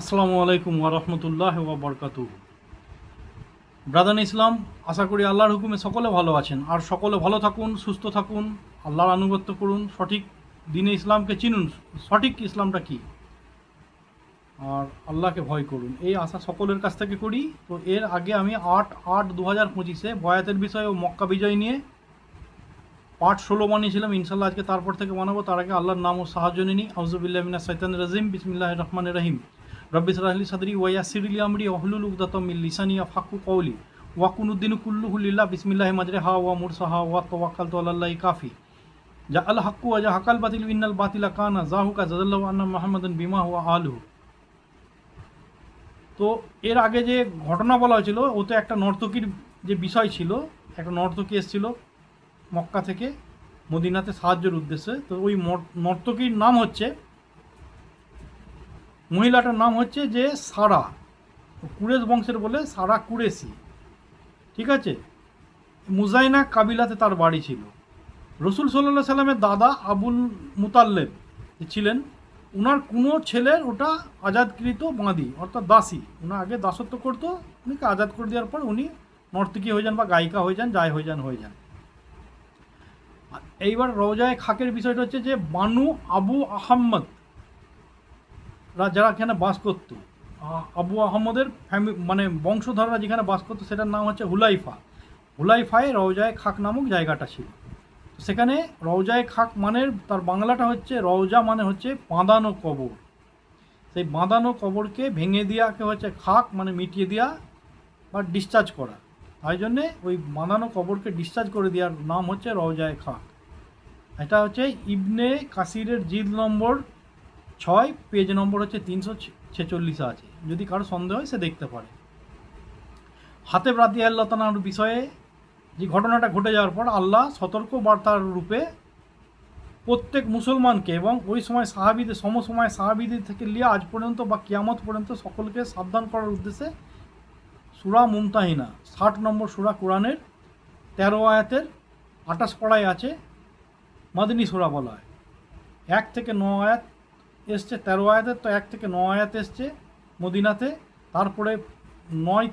আসসালামু আলাইকুম ওরহমতুল্লাহ বরকাতু ব্রাদান ইসলাম, আশা করি আল্লাহর হুকুমে সকলে ভালো আছেন। আর সকলে ভালো থাকুন, সুস্থ থাকুন, আল্লাহর আনুগত্য করুন, সঠিক দিনে ইসলামকে চিনুন, সঠিক ইসলামটা কি? আর আল্লাহকে ভয় করুন। এই আশা সকলের কাছ থেকে করি। তো এর আগে আমি আট আট দু হাজার পঁচিশে বয়াতের বিষয়ে ও মক্কা বিজয় নিয়ে পাঠ ষোলো বানিয়েছিলাম। ইনশাল্লাহ আজকে তারপর থেকে বানাবো। তার আগে আল্লাহর নাম ও সাহায্য নিনি আউজুবিল্লাহ মিনা সৈতান রাজিম। বিসমিল্লাহ রহমান রহিম। রব্বি সারাহলি সাদরি ওয়া সিরিলি আমরি ওহলুল উকদাতম মিল লিসানি ফাকু কওলি ওয়াকুনুদ্দিন কুল্লুহু লিল্লাহ বিসমিল্লাহ মাজরে হা ওয়া মুরসাহা ওয়া তাওয়াক্কাল তু আলাল্লাহি কাফি যা আল হাক্কু ওয়া যা হাকাল বাতিল ইন্নাল বাতিলা কানা জাহুকা জাদাল্লাহু আন্না মুহাম্মাদান বিমা ওয়া আলহু তো এর আগে যে ঘটনা বলা হয়েছিল, ও তো একটা নর্তকীর যে বিষয় ছিল, একটা নর্তকী এসেছিল মক্কা থেকে মদিনাতে সাহায্যের উদ্দেশ্যে। তো ওই নর্তকীর নাম হচ্ছে মহিলাটার নাম হচ্ছে যে সারা, কুরেশ বংশের বলে সারা কুরেশি, ঠিক আছে? মুজাইনা কাবিলাতে তার বাড়ি ছিল। রসুল সাল্লাহ সাল্লামের দাদা আবুল মুতাল্লেব ছিলেন। ওনার কোনো ছেলের ওটা আজাদকৃত বাঁধি, অর্থাৎ দাসী। ওনার আগে দাসত্ব করতো, উনিকে আজাদ করে দেওয়ার পর উনি নর্তকী হয়ে যান বা গায়িকা হয়ে যান, যাই হয়ে যান হয়ে যান। এইবার রোজায় খাকের বিষয়টা হচ্ছে যে বানু আবু আহম্মদ যারা এখানে বাস করতো আবু আহমদের ফ্যামি মানে বংশধররা যেখানে বাস করতো, সেটার নাম হচ্ছে হুলাইফা। হুলাইফায় রওজায় খাক নামক জায়গাটা ছিল। সেখানে রওজায় খাক মানে তার বাংলাটা হচ্ছে, রওজা মানে হচ্ছে বাঁধানো কবর। সেই বাঁধানো কবরকে ভেঙে দেওয়াকে হচ্ছে খাক মানে মিটিয়ে দেওয়া বা ডিসচার্জ করা। তাই জন্যে ওই বাঁধানো কবরকে ডিসচার্জ করে দেওয়ার নাম হচ্ছে রওজায় খাক। এটা হচ্ছে ইবনে কাসিরের জিদ নম্বর ছয় পেজ নম্বর হচ্ছে তিনশো ছেচল্লিশে আছে। যদি কারও সন্দেহ হয়, সে দেখতে পারে। হাতে রাতি আল্লাহ তালার বিষয়ে যে ঘটনাটা ঘটে যাওয়ার পর আল্লাহ সতর্ক বার্তার রূপে প্রত্যেক মুসলমানকে এবং ওই সময় সাহাবিদের, সমসময় সাহাবিদের থেকে নিয়ে আজ পর্যন্ত বা কিয়ামত পর্যন্ত সকলকে সাবধান করার উদ্দেশ্যে সুরা মুমতাহিনা, ষাট নম্বর সুরা কোরআনের তেরো আয়াতের আটাশ পড়ায় আছে, মাদিনী সুরা বলা হয়। এক থেকে ন আয়াত এসছে, তেরো আয়াতের তো এক থেকে ন আয়াত এসছে মদিনাতে, তারপরে নয়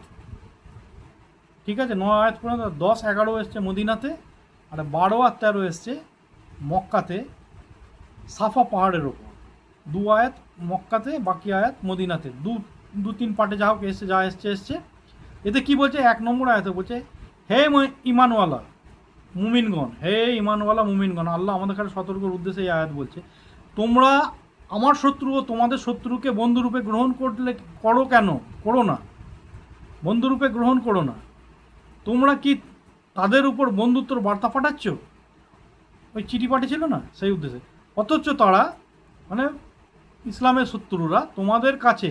ঠিক আছে, ন আয়াত পর্যন্ত দশ, এগারো এসছে মদিনাতে, আর বারো আর তেরো এসছে মক্কাতে, সাফা পাহাড়ের ওপর। দু আয়াত মক্কাতে, বাকি আয়াত মদিনাতে। দু দু তিন পার্টে যা হোক এসছে, যা এসছে এসছে। এতে কি বলছে? এক নম্বর আয়াতে বলছে, হে ইমানওয়ালা, মুমিনগণ, হে ইমানওয়ালা, মুমিনগণ। আল্লাহ আমাদের কাছে সতর্কর উদ্দেশ্যে এই আয়াত বলছে, তোমরা আমার শত্রু ও তোমাদের শত্রুকে বন্ধুরূপে গ্রহণ করলে করো কেন? করো না। বন্ধুরূপে গ্রহণ করো না। তোমরা কি তাদের উপর বন্ধুত্বর বার্তা পাঠাচ্ছ? ওই চিঠি পাঠিয়েছিল না? সেই উদ্দেশ্যে। অথচ তারা মানে ইসলামের শত্রুরা তোমাদের কাছে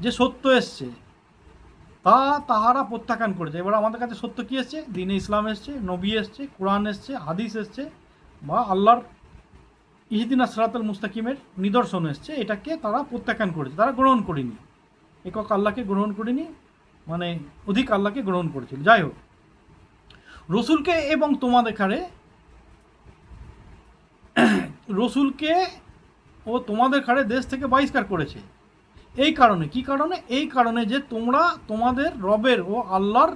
যে সত্য এসছে, তা তাহারা প্রত্যাখ্যান করেছে। এবার আমাদের কাছে সত্য কী এসছে? দিনে ইসলাম এসছে, নবী এসছে, কোরআন এসছে, হাদিস এসছে, বা আল্লাহর ইহিদিন আসরাতুল মুস্তাকিমের নিদর্শন এসছে। এটাকে তারা প্রত্যাখ্যান করেছে। তারা গ্রহণ করেনি। একক আল্লাহকে গ্রহণ করেনি মানে অধিক আল্লাহকে গ্রহণ করেছিল। যাই হোক, রসুলকে এবং তোমাদের খারে, রসুলকে ও তোমাদের খারে দেশ থেকে বহিষ্কার করেছে। এই কারণে, কি কারণে? এই কারণে যে তোমরা তোমাদের রবের ও আল্লাহর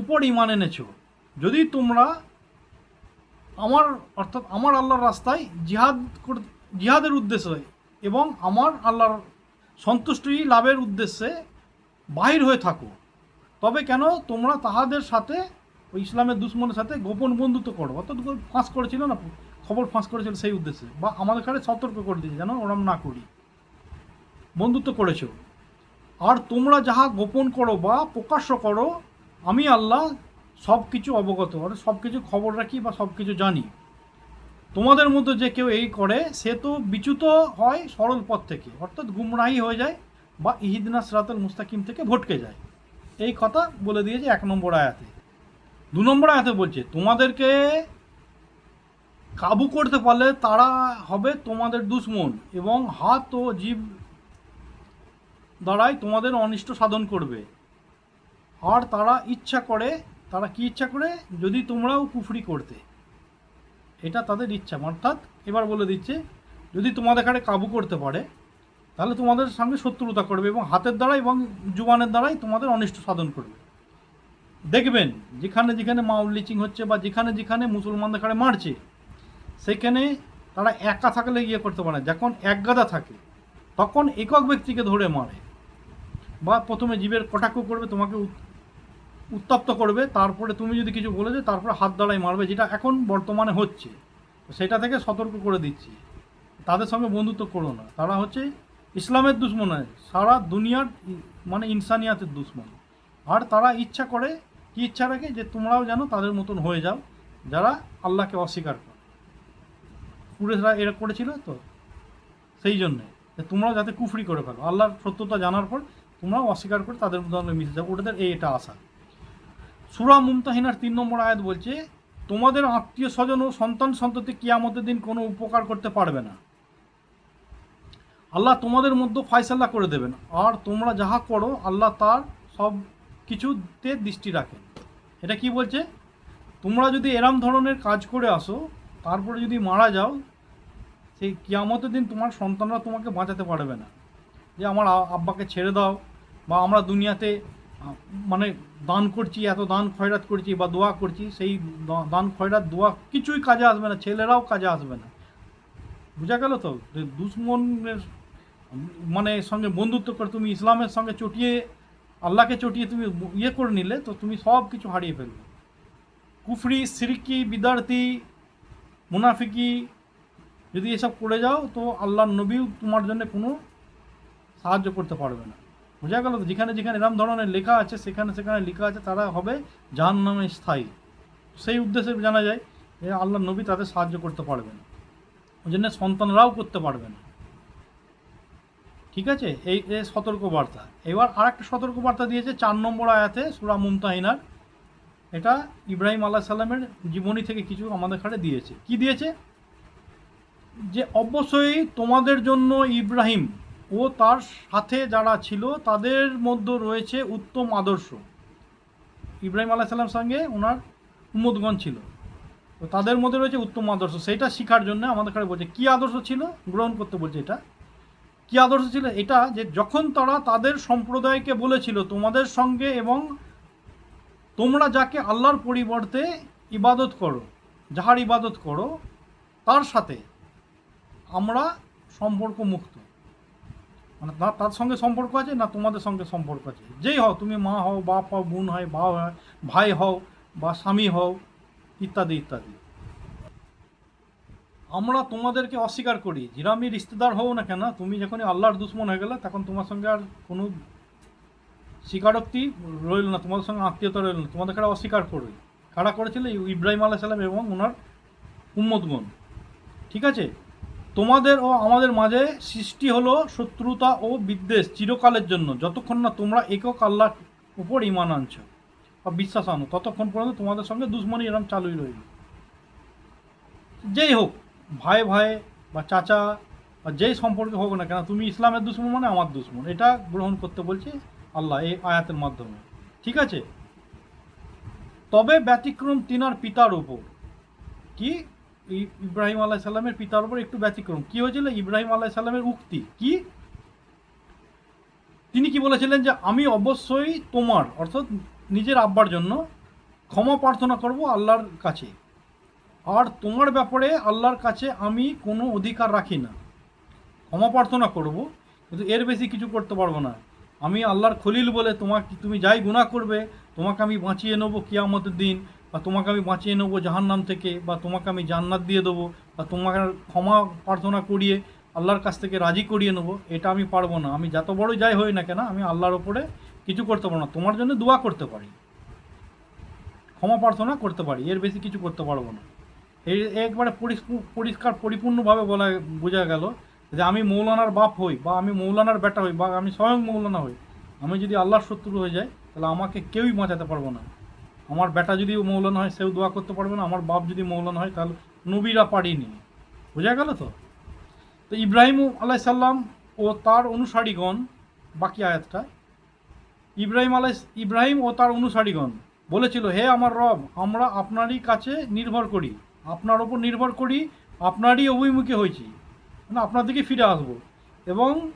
উপর ইমান এনেছো। যদি তোমরা আমার অর্থাৎ আমার আল্লাহর রাস্তায় জিহাদ জিহাদের উদ্দেশ্যে এবং আমার আল্লাহর সন্তুষ্টি লাভের উদ্দেশ্যে বাহির হয়ে থাকো। তবে কেন তোমরা তাহাদের সাথে ওই ইসলামের দুশ্মনের সাথে গোপন বন্ধুত্ব করো? অর্থাৎ ফাঁস করেছিল না? খবর ফাঁস করেছিল সেই উদ্দেশ্যে। বা আমাদের কাছে সতর্ক করে দিয়েছে যেন ওরম না করি। বন্ধুত্ব করেছ। আর তোমরা যাহা গোপন করো বা প্রকাশ্য করো, আমি আল্লাহ সব কিছু অবগত মানে সব কিছু খবর রাখি বা সব কিছু জানি। তোমাদের মধ্যে যে কেউ এই করে, সে তো বিচ্যুত হয় সরল পথ থেকে। অর্থাৎ গুমরাহি হয়ে যায় বা ইহিদিনা সিরাতুল মুস্তাকিম থেকে ভটকে যায়। এই কথা বলে দিয়েছে এক নম্বর আয়াতে। দু নম্বর আয়াতে বলছে, তোমাদেরকে কাবু করতে পারলে তারা হবে তোমাদের দুশ্মন এবং হাত ও জীব দ্বারাই তোমাদের অনিষ্ট সাধন করবে। আর তারা ইচ্ছা করে তারা কি ইচ্ছা করে? যদি তোমরাও কুফরি করতে। এটা তাদের ইচ্ছা। অর্থাৎ এবার বলে দিচ্ছে, যদি তোমাদের এখানে কাবু করতে পারে, তাহলে তোমাদের সঙ্গে শত্রুতা করবে এবং হাতের দ্বারা এবং জুবানের দ্বারাই তোমাদের অনিষ্ট সাধন করবে। দেখবেন, যেখানে যেখানে মাউল লিচিং হচ্ছে বা যেখানে যেখানে মুসলমানদের কারে মারছে, সেখানে তারা একা থাকলে ইয়ে করতে পারে। যখন এক গাদা থাকে, তখন একক ব্যক্তিকে ধরে মারে বা প্রথমে জীবের কটাক্ষ করবে, তোমাকে উত্তপ্ত করবে, তারপরে তুমি যদি কিছু বলে যে তারপরে হাত দ্বারাই মারবে, যেটা এখন বর্তমানে হচ্ছে। সেটা থেকে সতর্ক করে দিচ্ছি। তাদের সঙ্গে বন্ধুত্ব করো না। তারা হচ্ছে ইসলামের দুশ্মন নয়, সারা দুনিয়ার মানে ইনসানিয়াতের দুশ্মন। আর তারা ইচ্ছা করে, কি ইচ্ছা রাখে? যে তোমরাও যেন তাদের মতন হয়ে যাও, যারা আল্লাহকে অস্বীকার করে। কুরেশরা এরা করেছিল তো? সেই জন্যে। তোমরাও যাতে কুফরি করে ফেলো। আল্লাহর সত্যতা জানার পর তোমরাও অস্বীকার করে তাদের মধ্যে মিশে যাও। ওটাদের এই এটা আশা। সুরা মুমতাহিনার তিন নম্বর আয়াত বলছে, তোমাদের আত্মীয় স্বজন ও সন্তান সন্ততি কিয়ামতের দিন কোনো উপকার করতে পারবে না। আল্লাহ তোমাদের মধ্যে ফায়সাল্লা করে দেবেন। আর তোমরা যাহা করো, আল্লাহ তার সব কিছুতে দৃষ্টি রাখেন। এটা কি বলছে? তোমরা যদি এরম ধরনের কাজ করে আসো, তারপরে যদি মারা যাও, সেই কিয়ামতের দিন তোমার সন্তানরা তোমাকে বাঁচাতে পারবে না। যে আমার আব্বাকে ছেড়ে দাও, বা আমরা দুনিয়াতে মানে দান করছি, এত দান খয়রাত করছি বা দোয়া করছি, সেই দান খয়রাত, দোয়া কিছুই কাজে আসবে না, ছেলেরাও কাজে আসবে না। বোঝা গেল তো? দুশ্মনের মানে সঙ্গে বন্ধুত্ব করে তুমি ইসলামের সঙ্গে চটিয়ে, আল্লাহকে চটিয়ে তুমি ইয়ে করে নিলে, তো তুমি সব কিছু হারিয়ে ফেলবে। কুফরি, সিরিকি বিদ্যার্থী মুনাফিকি, যদি এসব করে যাও, তো আল্লাহর নবীও তোমার জন্য কোনো সাহায্য করতে পারবে না। বোঝা গেল যেখানে যেখানে এরম ধরনের লেখা আছে, সেখানে সেখানে লেখা আছে, তারা হবে জাহান নামে স্থায়ী। সেই উদ্দেশ্যে জানা যায় যে আল্লাহ নবী তাদের সাহায্য করতে পারবে না ওই জন্য সন্তানরাও করতে পারবে না ঠিক আছে? এই এই সতর্কবার্তা। এবার আর একটা সতর্কবার্তা দিয়েছে চার নম্বর আয়াতে সুরা মুমতাহিনার এটা ইব্রাহিম আল্লাহ সাল্লামের জীবনী থেকে কিছু আমাদের কাছে দিয়েছে। কি দিয়েছে? যে অবশ্যই তোমাদের জন্য ইব্রাহিম ও তার সাথে যারা ছিল, তাদের মধ্যে রয়েছে উত্তম আদর্শ। ইব্রাহিম আলাহ সাল্লাম সঙ্গে ওনার উম্মদগণ ছিল। তো তাদের মধ্যে রয়েছে উত্তম আদর্শ। সেইটা শেখার জন্য আমাদের কাছে বলছে, কী আদর্শ ছিল? গ্রহণ করতে বলছে এটা। কী আদর্শ ছিল? এটা যে যখন তারা তাদের সম্প্রদায়কে বলেছিল, তোমাদের সঙ্গে এবং তোমরা যাকে আল্লাহর পরিবর্তে ইবাদত করো, যাহার ইবাদত করো, তার সাথে আমরা সম্পর্ক মুক্ত মানে না তার সঙ্গে সম্পর্ক আছে না তোমাদের সঙ্গে সম্পর্ক আছে? যেই হও, তুমি মা হও, বাপ হও, বোন হয় বা হয়, ভাই হও বা স্বামী হও, ইত্যাদি ইত্যাদি। আমরা তোমাদেরকে অস্বীকার করি। জিরামি রিস্তেদার হও না কেন, তুমি যখনই আল্লাহর দুশ্মন হয়ে গেলে, তখন তোমার সঙ্গে আর কোনো স্বীকারোক্তি রইল না, তোমাদের সঙ্গে আত্মীয়তা রইল না। তোমাদের কারা অস্বীকার করবে কারা করেছিল? ইব্রাহিম আলাহ সাল্লাম এবং ওনার উম্মতগণ ঠিক আছে? তোমাদের ও আমাদের মাঝে সৃষ্টি হলো শত্রুতা ও বিদ্বেষ চিরকালের জন্য। যতক্ষণ না তোমরা একক আল্লাহর উপর ইমান আনছো বা বিশ্বাস আনো, ততক্ষণ পর্যন্ত তোমাদের সঙ্গে দুশ্মনী এরম চালুই রইল। যেই হোক, ভাই ভাই বা চাচা বা যেই সম্পর্কে হোক না কেন, তুমি ইসলামের দুশ্মন মানে আমার দুশ্মন। এটা গ্রহণ করতে বলছি আল্লাহ এই আয়াতের মাধ্যমে। ঠিক আছে? তবে ব্যতিক্রম তিনার পিতার উপর। কি? ইব্রাহিম আলাহ সাল্লামের পিতার উপর একটু ব্যতিক্রম। কি হয়েছিল? ইব্রাহিম আলাহ সাল্লামের উক্তি। কি? তিনি কি বলেছিলেন যে, আমি অবশ্যই তোমার, অর্থাৎ নিজের আব্বার জন্য, ক্ষমা প্রার্থনা করব আল্লাহর কাছে। আর তোমার ব্যাপারে আল্লাহর কাছে আমি কোনো অধিকার রাখি না। ক্ষমা প্রার্থনা করব, কিন্তু এর বেশি কিছু করতে পারব না। আমি আল্লাহর খলিল বলে তোমাকে, তুমি যাই গুনাহ করবে, তোমাকে আমি বাঁচিয়ে নেব কিয়ামতের দিন। বা তোমাকে আমি বাঁচিয়ে নেব জাহান্নাম থেকে, বা তোমাকে আমি জান্নাত দিয়ে দেবো, বা তোমাকে ক্ষমা প্রার্থনা করিয়ে আল্লাহর কাছ থেকে রাজি করিয়ে নেব, এটা আমি পারব না। আমি যত বড় যাই হই না কেন, আমি আল্লাহর ওপরে কিছু করতে পারব না। তোমার জন্য দোয়া করতে পারি। ক্ষমা প্রার্থনা করতে পারি, এর বেশি কিছু করতে পারব না। এই একবারে পরিষ্ক- পরিষ্কার পরিপূর্ণভাবে বলা, বোঝা গেল যে আমি মৌলানার বাপ হই, বা আমি মৌলানার বেটা হই, বা আমি স্বয়ং মৌলানা হই। আমি যদি আল্লাহর শত্রু হয়ে যাই, তাহলে আমাকে কেউই বাঁচাতে পারব না। আমার বেটা যদি মৌলানা হয়, সেও দোয়া করতে পারবে না। আমার বাপ যদি মৌলানা হয়, তাহলে নবীরা পারিনি বোঝা গেল তো? তো ইব্রাহিম আলাই সাল্লাম ও তার অনুসারীগণ, বাকি আয়াতটা, ইব্রাহিম আলাই ইব্রাহিম ও তার অনুসারীগণ বলেছিল, হে আমার রব, আমরা আপনারই কাছে নির্ভর করি। আপনার ওপর নির্ভর করি, আপনারই অভিমুখী হয়েছি। মানে আপনার দিকে ফিরে আসব। এবং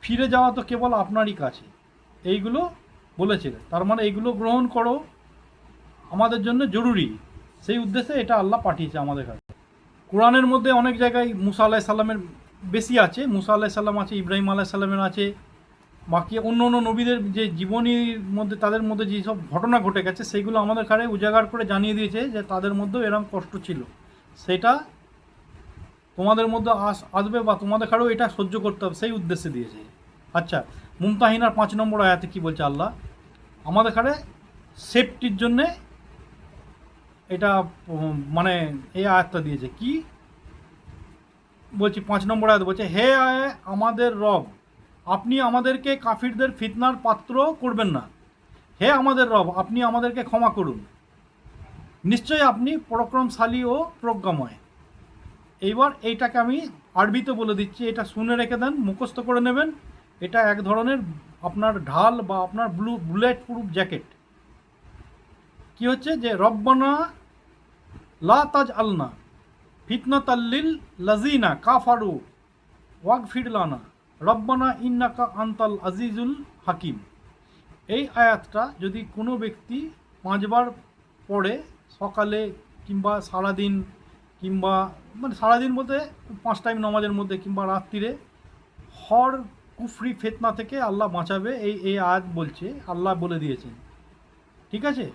ফিরে যাওয়া তো কেবল আপনারই কাছে। এইগুলো বলেছিলেন তার মানে এইগুলো গ্রহণ করো। আমাদের জন্য জরুরি। সেই উদ্দেশ্যে এটা আল্লাহ পাঠিয়েছে আমাদের কাছে। কোরআনের মধ্যে অনেক জায়গায় মুসা আলাহ সাল্লামের বেশি আছে, মুসা আলাহ সাল্লাম আছে, ইব্রাহিম আলাহ সাল্লামের আছে। বাকি অন্য অন্য নবীদের যে জীবনীর মধ্যে, তাদের মধ্যে যেসব ঘটনা ঘটে গেছে, সেগুলো আমাদের কাছে উজাগার করে জানিয়ে দিয়েছে যে তাদের মধ্যেও এরকম কষ্ট ছিল। সেটা তোমাদের মধ্যে আস, আসবে বা তোমাদের কারেও এটা সহ্য করতে হবে, সেই উদ্দেশ্যে দিয়েছে। আচ্ছা মুমতাহিনার পাঁচ নম্বর আয়াতে কি বলছে আল্লাহ? আমাদের কারে সেফটির জন্যে এটা মানে এই আয়াতটা দিয়েছে। কি? বলছি, পাঁচ নম্বর আয়াত বলছে, হে আয় আমাদের রব, আপনি আমাদেরকে কাফিরদের ফিতনার পাত্র করবেন না। হে আমাদের রব, আপনি আমাদেরকে ক্ষমা করুন। নিশ্চয়ই আপনি পরাক্রমশালী ও প্রজ্ঞাময়। এইবার এইটাকে আমি আরবিতে বলে দিচ্ছি, এটা শুনে রেখে দেন, মুখস্থ করে নেবেন। এটা এক ধরনের আপনার ঢাল বা আপনার ব্লু, বুলেট প্রুফ জ্যাকেট। কি হচ্ছে? যে রব্বানা লা তাজ আলনা ফিতনাত আল্লিল লাজিনা কাফারু ওয়াক ফিরলানা রব্বানা ইন্নাকা আন্তাল আজিজুল হাকিম। এই আয়াতটা যদি কোনো ব্যক্তি পাঁচবার পড়ে সকালে কিংবা সারাদিন কিংবা মানে সারাদিন বলতে পাঁচ টাইম নমাজের মধ্যে কিংবা রাত্রিরে, হর কুফরি ফেতনা থেকে আল্লাহ বাঁচাবে, এই এই আয়াত বলছে, আল্লাহ বলে দিয়েছেন। ঠিক আছে?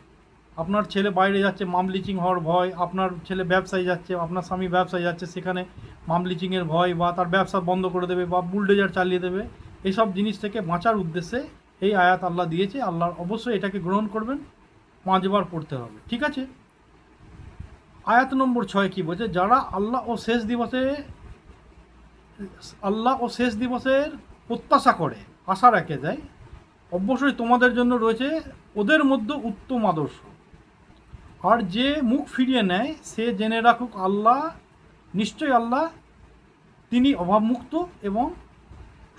আপনার ছেলে বাইরে যাচ্ছে, মাম লিচিং হওয়ার ভয়, আপনার ছেলে ব্যবসায় যাচ্ছে, আপনার স্বামী ব্যবসায় যাচ্ছে, সেখানে মাম লিচিংয়ের ভয় বা তার ব্যবসা বন্ধ করে দেবে বা বুলডোজার চালিয়ে দেবে এইসব জিনিস থেকে বাঁচার উদ্দেশ্যে এই আয়াত আল্লাহ দিয়েছে। আল্লাহ অবশ্যই এটাকে গ্রহণ করবেন, পাঁচবার পড়তে হবে, ঠিক আছে? আয়াত নম্বর ছয় কি বলছে? যারা আল্লাহ ও শেষ দিবসে, আল্লাহ ও শেষ দিবসের প্রত্যাশা করে, আশা রেখে দেয়, অবশ্যই তোমাদের জন্য রয়েছে ওদের মধ্যে উত্তম আদর্শ। আর যে মুখ ফিরিয়ে নেয়, সে জেনে রাখুক আল্লাহ, নিশ্চয়ই আল্লাহ তিনি অভাবমুক্ত এবং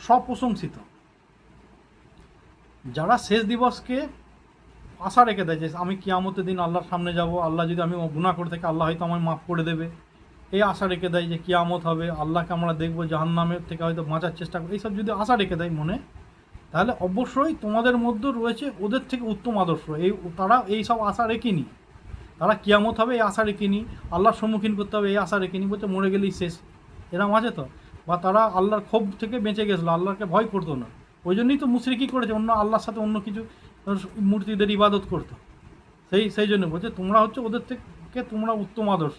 স্বপ্রশংসিত যারা শেষ দিবসকে আশা রেখে দেয় যে আমি কিয়ামতের দিন আল্লাহর সামনে যাব, আল্লাহ যদি আমি গুণা করে থাকি, আল্লাহ হয়তো আমায় মাফ করে দেবে। এই আশা রেখে দেয় যে কিয়ামত হবে, আল্লাহকে আমরা দেখব জাহান্নামের থেকে হয়তো বাঁচার চেষ্টা করি এইসব যদি আশা রেখে দেয় মনে, তাহলে অবশ্যই তোমাদের মধ্যে রয়েছে ওদের থেকে উত্তম আদর্শ। এই তারা এই সব আশা রেখেনি। তারা কিয়ামত হবে, এই আশা রেখেনি। আল্লাহর সম্মুখীন করতে হবে, এই আশা রেখেনি বলছে মরে গেলেই শেষ। এরম আছে তো? বা তারা আল্লাহর ক্ষোভ থেকে বেঁচে গেছিল, আল্লাহকে ভয় করতো না। ওই জন্যই তো মুশরিকি করেছে, অন্য আল্লাহর সাথে অন্য কিছু মূর্তিদের ইবাদত করতো। সেই সেই জন্য বলছে, তোমরা হচ্ছে ওদের থেকে তোমরা উত্তম আদর্শ।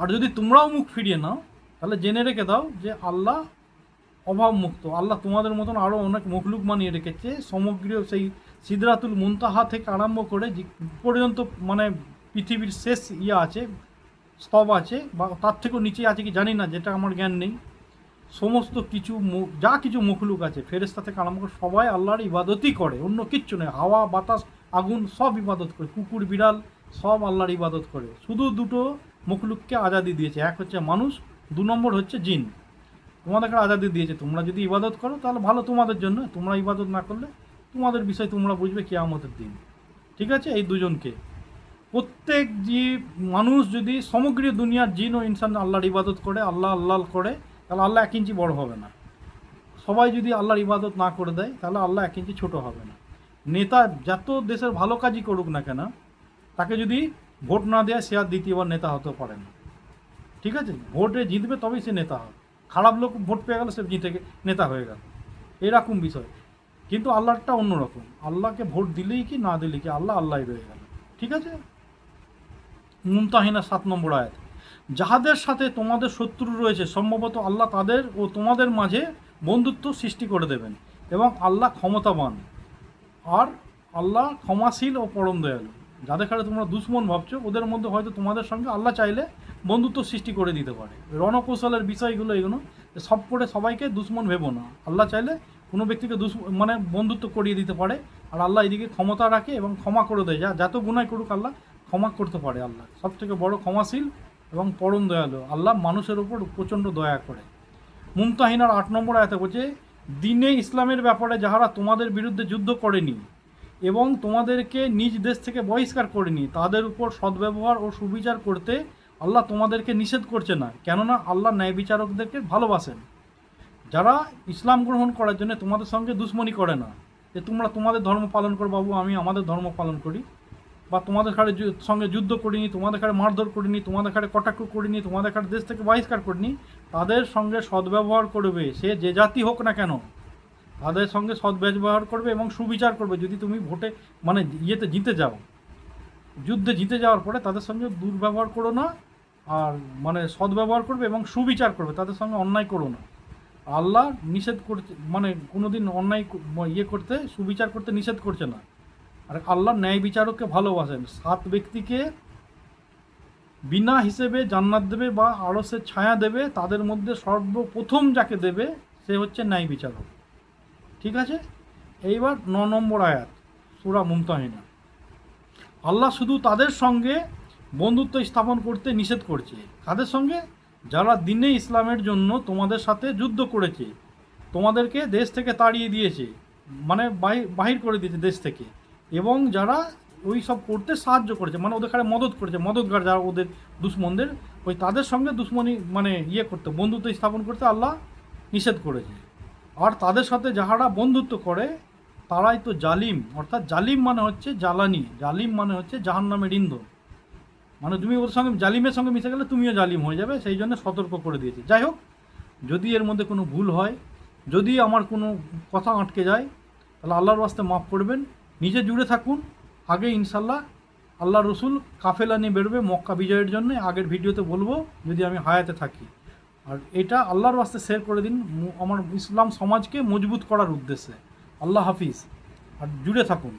আর যদি তোমরাও মুখ ফিরিয়ে নাও, তাহলে জেনে রেখে দাও যে আল্লাহ অভাবমুক্ত। আল্লাহ তোমাদের মতন আরও অনেক মুখলুক মানিয়ে রেখেছে। সমগ্র সেই সিদরাতুল মুনতাহা থেকে আরম্ভ করে পর্যন্ত মানে পৃথিবীর শেষ ইয়ে আছে, স্তব আছে, বা তার থেকেও নিচে আছে কি জানি না, যেটা আমার জ্ঞান নেই। সমস্ত কিছু যা কিছু মুখলুক আছে ফেরেস্তা থেকে আরম্ভ করে সবাই আল্লাহর ইবাদতই করে, অন্য কিচ্ছু নেই। হাওয়া, বাতাস, আগুন সব ইবাদত করে, কুকুর, বিড়াল সব আল্লাহর ইবাদত করে। শুধু দুটো মুখলুককে আজাদি দিয়েছে, এক হচ্ছে মানুষ, দু নম্বর হচ্ছে জিন। তোমাদেরকে আজাদি দিয়েছে, তোমরা যদি ইবাদত করো তাহলে ভালো তোমাদের জন্য, তোমরা ইবাদত না করলে তোমাদের বিষয় তোমরা বুঝবে কেয়ামতের দিন। ঠিক আছে? এই দুজনকে। প্রত্যেক জীব, মানুষ যদি সমগ্র দুনিয়ার জিন ও ইনসান আল্লাহর ইবাদত করে, আল্লাহ আল্লাহ করে, তাহলে আল্লাহ এক ইঞ্চি বড় হবে না। সবাই যদি আল্লাহর ইবাদত না করে দেয়, তাহলে আল্লাহ এক ইঞ্চি ছোট হবে না। নেতা যত দেশের ভালো কাজই করুক না কেন, তাকে যদি ভোট না দেয়, সে আর দ্বিতীয়বার নেতা হতে পারে না। ঠিক আছে? ভোটে জিতবে তবেই সে নেতা হবে। খারাপ লোক ভোট পেয়ে গেল, সে জিতে নেতা হয়ে গেল। এরকম বিষয়। কিন্তু আল্লাহরটা অন্যরকম। আল্লাহকে ভোট দিলেই কি, না দিলেই কি, আল্লাহ আল্লাহই রয়ে গেল। ঠিক আছে? মুমতাহিনা সাত নম্বর আয়াত। যাহাদের সাথে তোমাদের শত্রু রয়েছে, সম্ভবত আল্লাহ তাদের ও তোমাদের মাঝে বন্ধুত্ব সৃষ্টি করে দেবেন এবং আল্লাহ ক্ষমতাবান। আর আল্লাহ ক্ষমাশীল ও পরম দয়ালু। যাদের কাছে তোমরা দুশ্মন ভাবছ, ওদের মধ্যে হয়তো তোমাদের সঙ্গে আল্লাহ চাইলে বন্ধুত্ব সৃষ্টি করে দিতে পারে। রণকৌশলের বিষয়গুলো এগুলো সব করে সবাইকে দুশ্মন ভেবো না। আল্লাহ চাইলে কোনো ব্যক্তিকে দুশ্ম মানে বন্ধুত্ব করিয়ে দিতে পারে। আর আল্লাহ এদিকে ক্ষমতা রাখে এবং ক্ষমা করে দেয়, যা যত গুণাই করুক আল্লাহ ক্ষমা করতে পারে আল্লাহ। সব থেকে বড় ক্ষমাশীল এবং পরম দয়ালু। আল্লাহ মানুষের উপর প্রচণ্ড দয়া করে। মুমতাহিনার আট নম্বর আয়াতে বলছে, দিনে ইসলামের ব্যাপারে যাহারা তোমাদের বিরুদ্ধে যুদ্ধ করেনি এবং তোমাদেরকে নিজ দেশ থেকে বহিষ্কার করেনি, তাদের উপর সদ্ব্যবহার ও সুবিচার করতে আল্লাহ তোমাদেরকে নিষেধ করছে না। কেননা আল্লাহ ন্যায় বিচারকদেরকে ভালোবাসেন। যারা ইসলাম গ্রহণ করার জন্য তোমাদের সঙ্গে দুশ্মনী করে না। যে তোমরা তোমাদের ধর্ম পালন করো বাবু, আমি আমাদের ধর্ম পালন করি। বা তোমাদের ঘাড়ে সঙ্গে যুদ্ধ করিনি, তোমাদের ঘাড়ে মারধর করিনি, তোমাদের ঘাড়ে কটাক্ষ করিনি, তোমাদের ঘাড়ে দেশ থেকে বহিষ্কার করিনি, তাদের সঙ্গে সদ্ব্যবহার করবে। সে যে জাতি হোক না কেন, তাদের সঙ্গে সদ্ব্যবহার করবে এবং সুবিচার করবে। যদি তুমি ভোটে মানে ইয়েতে জিতে যাও, যুদ্ধে জিতে যাওয়ার পরে তাদের সঙ্গে দুর্ব্যবহার করো না, আর মানে সদ্ব্যবহার করবে এবং সুবিচার করবে। তাদের সঙ্গে অন্যায় করো না। আল্লাহ নিষেধ করছে মানে কোনোদিন অন্যায় ইয়ে করতে, সুবিচার করতে নিষেধ করছে না। আর আল্লাহ ন্যায় বিচারককে ভালোবাসেন। সাত ব্যক্তিকে বিনা হিসেবে জান্নাত দেবে বা আড়সের ছায়া দেবে, তাদের মধ্যে সর্বপ্রথম যাকে দেবে, সে হচ্ছে ন্যায় বিচারক। ঠিক আছে? এইবার ন নম্বর আয়াত, সুরা মুমতাহিনা। আল্লাহ শুধু তাদের সঙ্গে বন্ধুত্ব স্থাপন করতে নিষেধ করছে। কাদের সঙ্গে? যারা দিনে ইসলামের জন্য তোমাদের সাথে যুদ্ধ করেছে, তোমাদেরকে দেশ থেকে তাড়িয়ে দিয়েছে মানে বাহি- বাহির করে দিয়েছে দেশ থেকে। এবং যারা ওই সব করতে সাহায্য করেছে মানে ওদের খানে মদত করেছে, মদতগার যারা ওদের দুশ্মনদের, ওই তাদের সঙ্গে দুশ্মনী মানে ইয়ে করতে, বন্ধুত্ব স্থাপন করতে আল্লাহ নিষেধ করেছে। আর তাদের সাথে যাহারা বন্ধুত্ব করে, তারাই তো জালিম। অর্থাৎ জালিম মানে হচ্ছে জ্বালানি, জালিম মানে হচ্ছে জাহান্নামের ইন্ধন। মানে তুমি ওর সঙ্গে, জালিমের সঙ্গে মিশে গেলে তুমিও জালিম হয়ে যাবে, সেই জন্য সতর্ক করে দিয়েছে। যাই হোক, যদি এর মধ্যে কোনো ভুল হয়, যদি আমার কোনো কথা আটকে যায়, তাহলে আল্লাহর বাস্তে মাফ করবেন। নিজে জুড়ে থাকুন। আগে ইনশাল্লাহ আল্লাহ রসুল কাফেলা নিয়ে বেরোবে মক্কা বিজয়ের জন্য। আগের ভিডিওতে বলব, যদি আমি হায়াতে থাকি। আর এটা আল্লাহর বাস্তে শেয়ার করে দিন আমার ইসলাম সমাজকে মজবুত করার উদ্দেশ্যে। আল্লাহ হাফিজ। আর জুড়ে থাকুন।